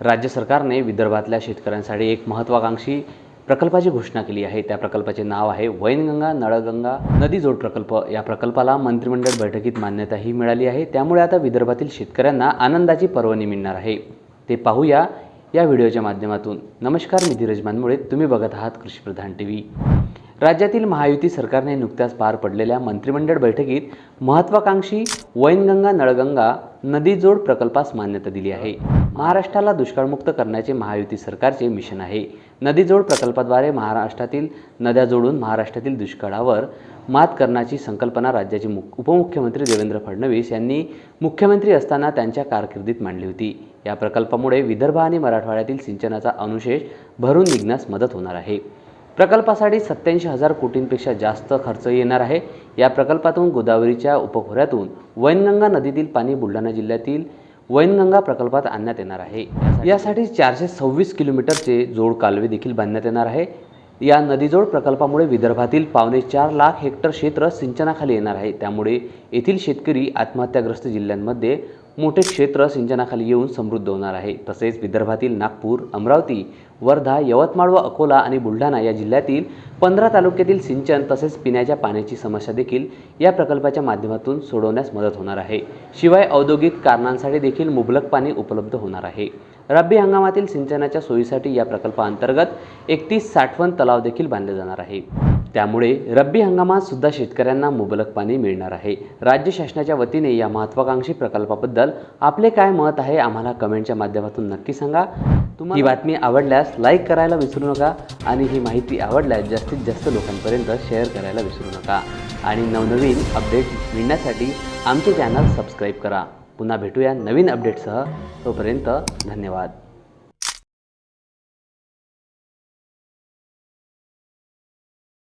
राज्य सरकारने विदर्भातल्या शेतकऱ्यांसाठी एक महत्त्वाकांक्षी प्रकल्पाची घोषणा केली आहे. त्या प्रकल्पाचे नाव आहे वैनगंगा नळगंगा नदी जोड प्रकल्प. या प्रकल्पाला मंत्रिमंडळ बैठकीत मान्यताही मिळाली आहे. त्यामुळे आता विदर्भातील शेतकऱ्यांना आनंदाची पर्वणी मिळणार आहे. ते पाहूया या व्हिडिओच्या माध्यमातून. नमस्कार मी धीरज मानमुळे. तुम्ही बघत आहात कृषीप्रधान टी व्ही राज्यातील महायुती सरकारने नुकत्याच पार पडलेल्या मंत्रिमंडळ बैठकीत महत्त्वाकांक्षी वैनगंगा नळगंगा नदीजोड प्रकल्पास मान्यता दिली आहे. महाराष्ट्राला दुष्काळमुक्त करण्याचे महायुती सरकारचे मिशन आहे. नदीजोड प्रकल्पाद्वारे महाराष्ट्रातील नद्या जोडून महाराष्ट्रातील दुष्काळावर मात करण्याची संकल्पना राज्याचे मुख उपमुख्यमंत्री देवेंद्र फडणवीस यांनी मुख्यमंत्री असताना त्यांच्या कारकिर्दीत मांडली होती. या प्रकल्पामुळे विदर्भ आणि मराठवाड्यातील सिंचनाचा अनुशेष भरून निघण्यास मदत होणार आहे. प्रकल्पासाठी सत्याऐंशी हजार कोटींपेक्षा जास्त खर्च येणार आहे. या प्रकल्पातून गोदावरीच्या उपखोऱ्यातून वैनगंगा नदीतील पाणी बुलढाणा जिल्ह्यातील वैनगंगा प्रकल्पात आणण्यात येणार आहे. यासाठी चारशे सव्वीस किलोमीटरचे जोड कालवे देखील बांधण्यात येणार आहे. या नदीजोड प्रकल्पामुळे विदर्भातील पावणे चार लाख हेक्टर क्षेत्र सिंचनाखाली येणार आहे. त्यामुळे येथील शेतकरी आत्महत्याग्रस्त जिल्ह्यांमध्ये मोठे क्षेत्र सिंचनाखाली येऊन समृद्ध होणार आहे. तसेच विदर्भातील नागपूर अमरावती वर्धा यवतमाळ व अकोला आणि बुलढाणा या जिल्ह्यातील पंधरा तालुक्यातील सिंचन तसेच पिण्याच्या पाण्याची समस्या देखील या प्रकल्पाच्या माध्यमातून सोडवण्यास मदत होणार आहे. शिवाय औद्योगिक कारणांसाठी देखील मुबलक पाणी उपलब्ध होणार आहे. रब्बी हंगामातील सिंचनाच्या सोयीसाठी या प्रकल्पाअंतर्गत एकतीस साठवण तलाव देखील बांधले जाणार आहे. त्यामुळे रब्बी हंगामात सुद्धा शेतकऱ्यांना मुबलक पाणी मिळणार आहे. राज्य शासनाच्या वतीने या महत्त्वाकांक्षी प्रकल्पाबद्दल आपले काय मत आहे आम्हाला कमेंटच्या माध्यमातून नक्की सांगा. तुम्हाला ही बातमी आवडल्यास लाईक करायला विसरू नका आणि ही माहिती आवडल्यास जास्तीत जास्त लोकांपर्यंत शेअर करायला विसरू नका. आणि नवनवीन अपडेट मिळण्यासाठी आमचे चॅनल सबस्क्राईब करा. पुन्हा भेटूया नवीन अपडेटसह तोपर्यंत धन्यवाद.